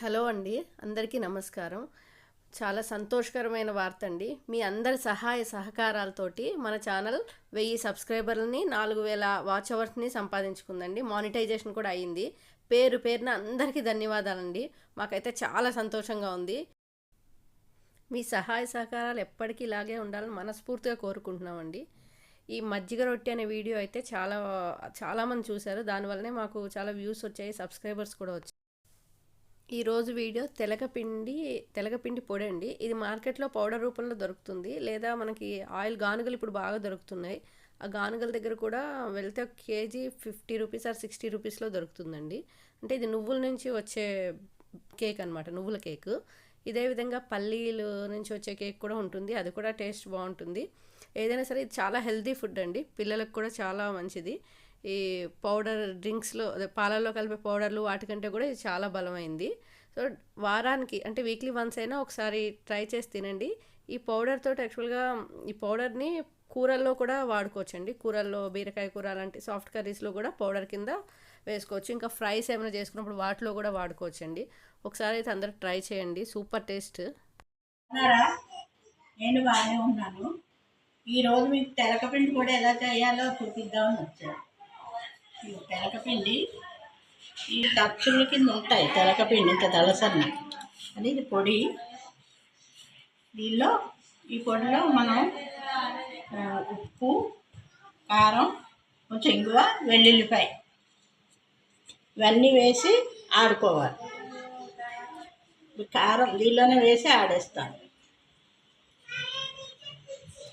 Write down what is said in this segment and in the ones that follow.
Hello అండి అందరికీ నమస్కారం. చాలా సంతోషకరమైన వార్త అండి మీ అందరి సహాయ సహకారాలతోటి మన ఛానల్ వెయ్యి సబ్స్క్రైబర్లని నాలుగు వేల వాచ్ అవర్స్ని సంపాదించుకుందండి. మానిటైజేషన్ కూడా అయ్యింది పేరు పేరున అందరికీ ధన్యవాదాలండి. మాకైతే చాలా సంతోషంగా ఉంది. మీ సహాయ సహకారాలు ఎప్పటికీ ఇలాగే ఉండాలని మనస్ఫూర్తిగా కోరుకుంటున్నామండి. ఈ మజ్జిగ రొట్టె అనే వీడియో అయితే చాలా చాలామంది చూశారు. దానివల్లనే మాకు చాలా వ్యూస్ వచ్చాయి సబ్స్క్రైబర్స్ కూడా వచ్చాయి ఈరోజు వీడియో తెలగపిండి తెలగపిండి పొడి అండి. ఇది మార్కెట్లో పౌడర్ రూపంలో దొరుకుతుంది. లేదా మనకి ఆయిల్ గానుగలు ఇప్పుడు బాగా దొరుకుతున్నాయి. ఆ గానుగల దగ్గర కూడా వెళ్తే ఒక KG fifty rupees or sixty రూపీస్లో దొరుకుతుందండి. అంటే ఇది నువ్వుల నుంచి వచ్చే కేక్ అనమాట నువ్వుల కేక్. ఇదే విధంగా పల్లీలు నుంచి వచ్చే కేక్ కూడా ఉంటుంది. అది కూడా టేస్ట్ బాగుంటుంది. ఏదైనా సరే ఇది చాలా హెల్తీ ఫుడ్ అండి. పిల్లలకు కూడా చాలా మంచిది. ఈ పౌడర్ డ్రింక్స్లో అదే పాలల్లో కలిపే పౌడర్లు వాటికంటే కూడా ఇది చాలా బలమైంది. సో వారానికి అంటే వీక్లీ వన్స్ అయినా ఒకసారి ట్రై చేసి తినండి. ఈ పౌడర్ తోటి యాక్చువల్గా ఈ పౌడర్ని కూరల్లో కూడా వాడుకోవచ్చండి. కూరల్లో బీరకాయ కూర అలాంటి సాఫ్ట్ కర్రీస్లో కూడా పౌడర్ కింద వేసుకోవచ్చు. ఇంకా ఫ్రైస్ ఏమైనా చేసుకున్నప్పుడు వాటిలో కూడా వాడుకోవచ్చండి. ఒకసారి అయితే అందరు ట్రై చేయండి. Super taste. నేను బాగానే ఉన్నాను. ఈరోజు మీకు తెలకపిండి కూడా ఎలా చేయాలో చూపిద్దామని వచ్చాను. తెలకపిండి ఈ తచ్చుల కింద ఉంటాయి తెలకపిండి ఇంత దళసన్న అది ఇది పొడి. దీనిలో ఈ పొడిలో మనం ఉప్పు కారం కొంచెం ఇంగువ వెల్లుల్లిపాయ. ఇవన్నీ వేసి ఆడుకోవాలి. కారం దీనిలోనే వేసి ఆడేస్తాను.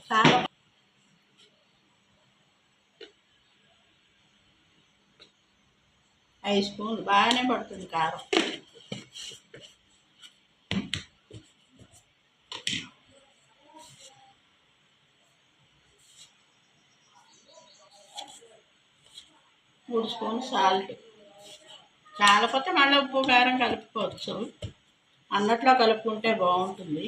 కారం ఐదు స్పూన్లు. బాగానే పడుతుంది కారం. మూడు స్పూన్ సాల్ట్. చాలపోతే మళ్ళీ ఉప్పు కారం కలుపుకోవచ్చు అన్నట్లో కలుపుకుంటే బాగుంటుంది.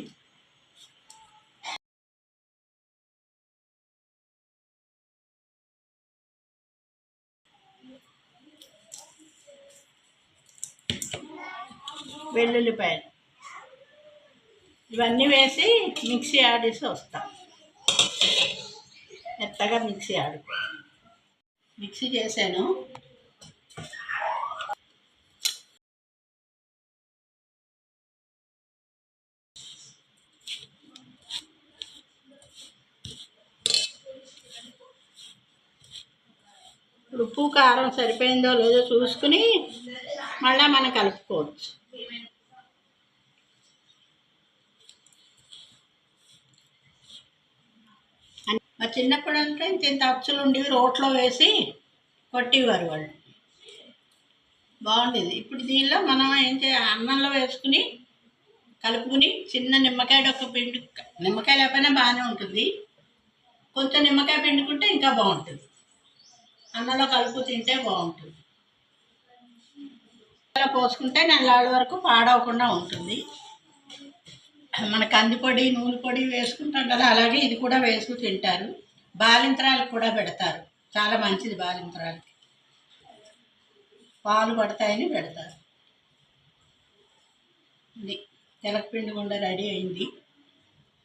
వెల్లుల్లిపాయలు. ఇవన్నీ వేసి మిక్సీ ఆడేసి వస్తాం. మెత్తగా మిక్సీ ఆడు మిక్సీ చేశాను. ఉప్పు కారం సరిపోయిందో లేదో చూసుకుని మళ్ళీ మనం కలుపుకోవచ్చు. మా చిన్నప్పుడు అంటే ఇంత ఇంత అచ్చులు ఉండేవి రోట్లో వేసి కొట్టేవారు వాళ్ళు. బాగుండేది. ఇప్పుడు దీనిలో మనం ఏం చేయాలి అన్నంలో వేసుకుని కలుపుకుని చిన్న నిమ్మకాయ ఒక పిండి నిమ్మకాయ లేకపోయినా బాగానే ఉంటుంది. కొంచెం నిమ్మకాయ పిండుకుంటే ఇంకా బాగుంటుంది. అన్నంలో కలుపు తింటే బాగుంటుంది. పోసుకుంటే నెల్లాళ్ళ వరకు పాడవకుండా ఉంటుంది. మన కందిపొడి నూనె పొడి వేసుకుంటాం కదా అలాగే ఇది కూడా వేసుకు తింటారు. బాలింతరాలకు కూడా పెడతారు. చాలా మంచిది బాలింతరాలకి. పాలు పడతాయని పెడతారు. ఇది తెలకపిండి గుండె రెడీ అయింది.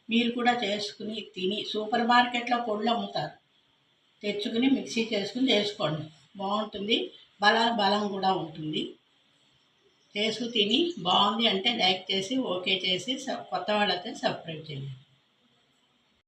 మీరు కూడా చేసుకుని తిని సూపర్ మార్కెట్లో పొళ్ళు అమ్ముతారు. తెచ్చుకుని మిక్సీ చేసుకుని చేసుకోండి. బాగుంటుంది. బల బలం కూడా ఉంటుంది. చేసు తిని బాగుంది అంటే లైక్ చేసి ఓకే చేసి సబ్ కొత్త వాళ్ళైతే సబ్స్క్రైబ్ చేయండి.